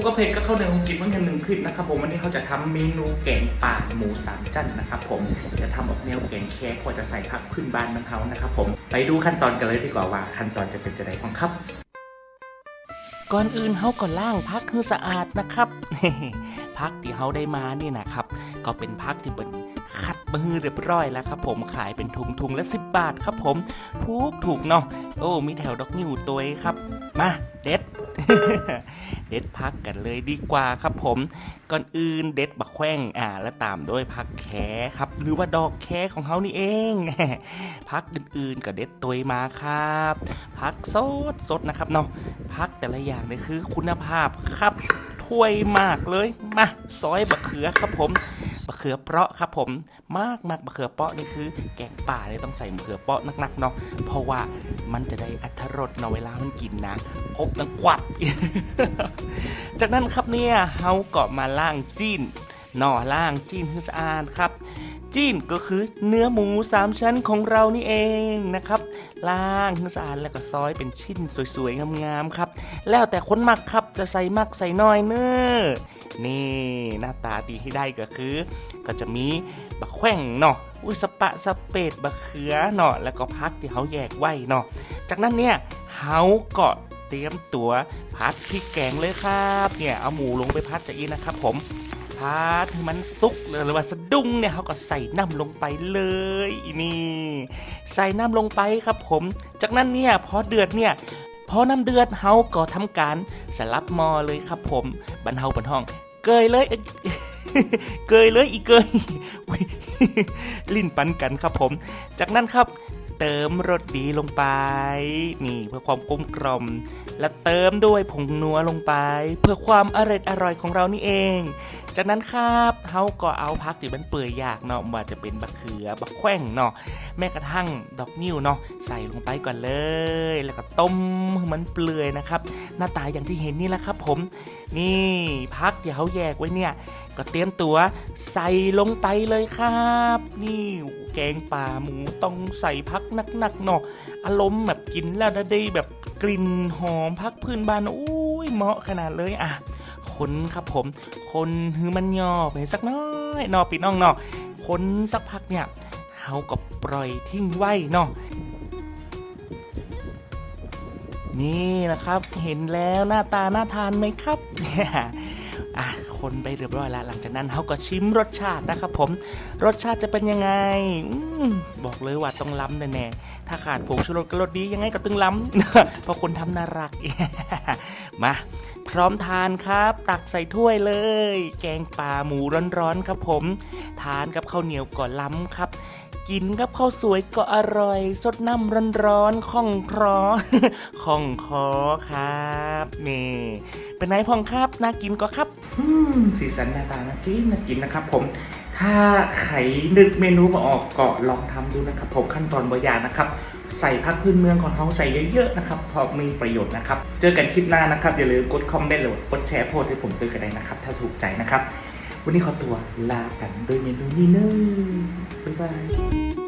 ผมก็เพจก็เข้าในของกินเมื่อหนึ่งคลิปนะครับผมวันนี้เขาจะทำเมนูแกงป่าหมูสามจันนะครับผมจะทำออกแนวแกงแค่กว่าจะใส่ผักพื้นบ้านของเขานะครับผมไปดูขั้นตอนกันเลยดีกว่าว่าขั้นตอนจะเป็นจะไดของครับ ก่อนอื่นเฮาก็ล้างพักให้สะอาดนะครับพักที่เฮาได้มานี่นะครับ ก็เป็นพักที่เป็นคัดมือเรียบร้อยแล้วครับผมขายเป็นถุงถุงละ10 บาทครับผมถูกถูกเนาะโอ้มีแถวดอกนิ้วตัวเองครับ มาเด็ด เด็ดพักกันเลยดีกว่าครับผม ก่อนอื่นเด็ดบักแข้งอ่า และตามด้วยพักแขครับ หรือว่าดอกแขของเขานี่เอง พักอื่นๆก็เด็ดตัวมาครับ พักสดสดนะครับเนาะพักแต่ละอย่างเนี่ยคือคุณภาพครับถ้วยมากเลยมาซอยบะเขือครับผม เขือเปราะครับผมมากมากบะเขือเปราะนี่คือ แกงป่าเนี่ยต้องใส่มะเขือเปราะนักๆเนาะเพราะว่ามันจะได้อัตรสเนาะเวลามันกินนะครบตั้งกวับจากนั้นครับเนี่ยเฮาก็มาล่างจีนหน่อล่างจีนให้สะอาดครับจีนก็คือเนื้อหมูสามชั้นของเรานี่เองนะครับ ล่างให้สะอาดแล้วก็ซอยเป็นชิ้นสวยๆงามๆครับ แล้วแต่คนมักครับจะใส่มักใส่น้อยเนอนี่หน้าตาดีที่ได้ก็คือ ก็จะมีบะแขว่งเนาะอุยสปะสเปดบะเขือเนาะแล้วก็พักที่เขาแยกไว้เนาะจากนั้นเนี่ยเฮาก็เตรียมตัวพัดพริกแกงเลยครับเนี่ยเอาหมูลงไปพัดจะอีนะครับผม พัดให้มันสุกเลยหรือว่าสะดุ้งเนี่ยเขาก็ใส่น้ำลงไปเลยนี่ใส่น้ำลงไปครับผม จากนั้นเนี่ยพอเดือดเนี่ยพอน้ำเดือดเฮาก็ทำการสลับหมอเลยครับผมบันเฮาบันห้อง เกยเลยเกยเลยอีเกยอุ๊ยลิ้นปันกันครับผม จากนั้นครับ เติมรสดีลงไป นี่เพื่อความกลมกล่อม และเติมด้วยผงนัวลงไป เพื่อความอร่อยอร่อยของเรานี่เอง จากนั้นครับเฮาก็เอาพักที่มันเปื่อยยากเนาะว่าจะเป็นบักเขือบักแข้งเนาะแม้กระทั่งดอกนิ้วเนาะใส่ลงไปก่อนเลย แล้วก็ต้มให้มันเปื่อยนะครับ หน้าตาอย่างที่เห็นนี่แหละครับ ผม นี่พักที่เขาแยกไว้เนี่ย ก็เตรียมตัวใส่ลงไปเลยครับ นี่แกงป่าหมูต้องใส่พักหนักๆเนาะอารมณ์แบบกินแล้วได้แบบกลิ่นหอมพักพื้นบ้านอุ้ยเหมาะขนาดเลยอะคนครับผม คนฮือมันย่อไปสักน้อยนอปิดน้องเนาะคนสักพักเนี่ยเฮาก็ปล่อยทิ้งไว้เนาะนี่นะครับเห็นแล้วหน้าตาน่าทานไหมครับ อะคนไปเรียบร้อยแล้วหลังจากนั้นเขาก็ชิมรสชาตินะครับผมรสชาติจะเป็นยังไงอบอกเลยว่าต้องล้ำแน่ๆถ้าขาดผงชูรสก็รสดียังไงก็ต้องล้ำเพราะคนทำน่ารัก มา พร้อมทานครับ ตักใส่ถ้วยเลย แกงป่าหมูร้อนๆครับผม ทานกับข้าวเหนียวก็ล้ำครับ กินกับข้าวสวยก็อร่อย สดน้ำร้อนๆข้องครอข้องคอครับนี่เป็นไงพองครับน่ากินก็ครับสีสันหน้าตาน่ากินน่ากินนะครับผม ถ้าใครนึกเมนูมาออกก็ลองทำดูนะครับผมขั้นตอนบางอยานะครับ ใส่พักพื้นเมืองของเขาใส่เยอะๆนะครับเพราะมีประโยชน์นะครับ เจอกันคลิปหน้านะครับ อย่าลืมกดคอมเมนต์หรือกดแชร์โพสต์ให้ผมด้วยกันได้นะครับ ถ้าถูกใจนะครับ วันนี้ขอตัวลากันด้วยเมนูนี้นึ่งบ๊ายบาย